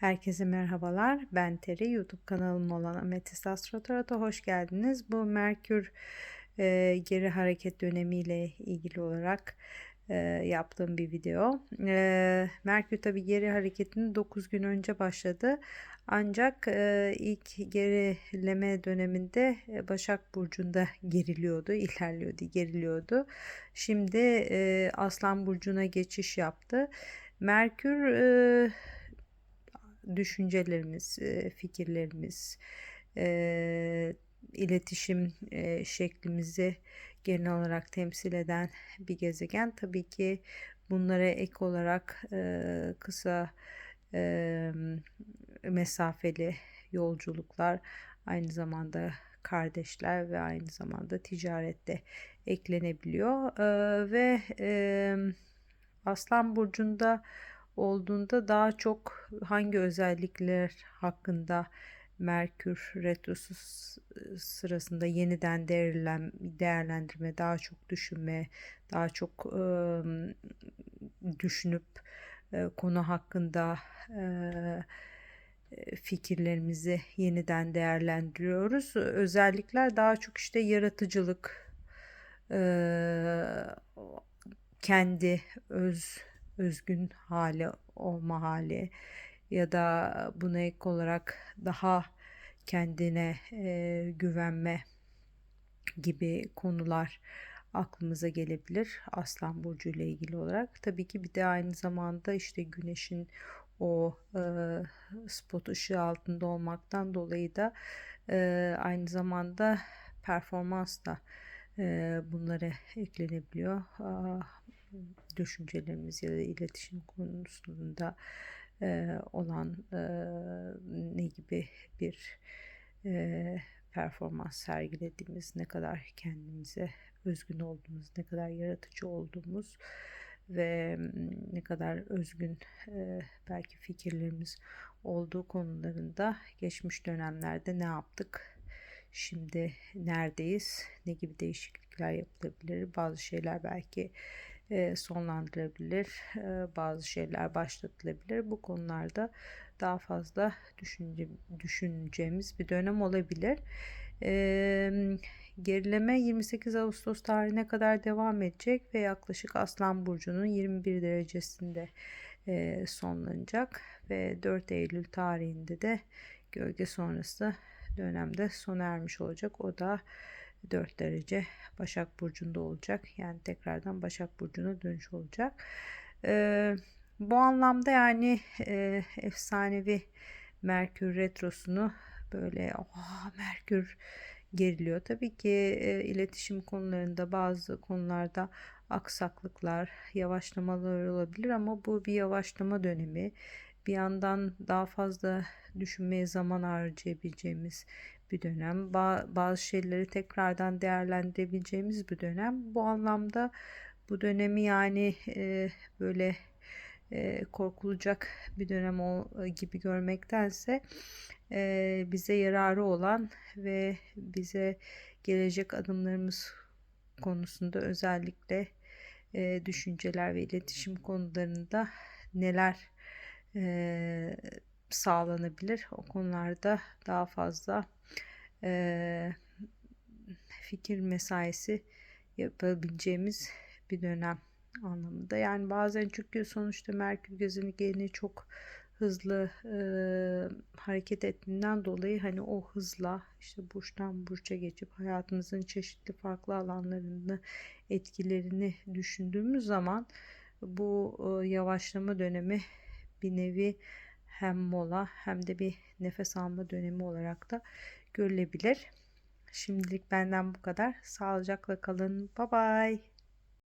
Herkese merhabalar. Ben Teri. YouTube kanalım olan Ametist Astrotarot'a hoş geldiniz. Bu Merkür e, geri hareket dönemiyle ilgili olarak e, yaptığım bir video. E, Merkür tabi geri hareketini 9 gün önce başladı. Ancak e, ilk gerileme döneminde e, Başak Burcu'nda geriliyordu, ilerliyordu, geriliyordu. Şimdi e, Aslan Burcu'na geçiş yaptı. Merkür e, düşüncelerimiz, fikirlerimiz, iletişim şeklimizi genel olarak temsil eden bir gezegen. Tabii ki bunlara ek olarak kısa mesafeli yolculuklar aynı zamanda kardeşler ve aynı zamanda ticarette eklenebiliyor ve Aslan burcunda olduğunda daha çok hangi özellikler hakkında Merkür retrosu sırasında yeniden değerlen, değerlendirme, daha çok düşünme, daha çok e, düşünüp e, konu hakkında e, fikirlerimizi yeniden değerlendiriyoruz. Özellikler daha çok işte yaratıcılık, e, kendi öz özgün hali olma hali ya da buna ek olarak daha kendine e, güvenme gibi konular aklımıza gelebilir Aslan Burcu ile ilgili olarak. Tabii ki bir de aynı zamanda işte güneşin o e, spot ışığı altında olmaktan dolayı da e, aynı zamanda performans da e, bunlara eklenebiliyor düşüncelerimiz ya da iletişim konusunda e, olan e, ne gibi bir e, performans sergilediğimiz, ne kadar kendimize özgün olduğumuz, ne kadar yaratıcı olduğumuz ve ne kadar özgün e, belki fikirlerimiz olduğu konularında geçmiş dönemlerde ne yaptık, şimdi neredeyiz, ne gibi değişiklikler yapılabilir, bazı şeyler belki sonlandırabilir, bazı şeyler başlatılabilir. Bu konularda daha fazla düşünce, düşüneceğimiz bir dönem olabilir. Gerileme 28 Ağustos tarihine kadar devam edecek ve yaklaşık Aslan Burcu'nun 21 derecesinde sonlanacak ve 4 Eylül tarihinde de gölge sonrası dönemde sona ermiş olacak. O da 4 derece Başak Burcu'nda olacak. Yani tekrardan Başak Burcu'na dönüş olacak. Ee, bu anlamda yani e, efsanevi Merkür Retrosu'nu böyle oh, Merkür geriliyor. Tabii ki e, iletişim konularında bazı konularda aksaklıklar, yavaşlamalar olabilir ama bu bir yavaşlama dönemi. Bir yandan daha fazla düşünmeye zaman harcayabileceğimiz bir dönem. Bazı şeyleri tekrardan değerlendirebileceğimiz bir dönem. Bu anlamda bu dönemi yani e, böyle e, korkulacak bir dönem o, gibi görmektense e, bize yararı olan ve bize gelecek adımlarımız konusunda özellikle e, düşünceler ve iletişim konularında neler e, sağlanabilir o konularda daha fazla e, fikir mesaisi yapabileceğimiz bir dönem anlamında. Yani bazen çünkü sonuçta Merkür gezegeni çok hızlı e, hareket ettiğinden dolayı hani o hızla işte burçtan burça geçip hayatımızın çeşitli farklı alanlarında etkilerini düşündüğümüz zaman bu e, yavaşlama dönemi bir nevi hem mola hem de bir nefes alma dönemi olarak da görülebilir. Şimdilik benden bu kadar. Sağlıcakla kalın. Bye bye.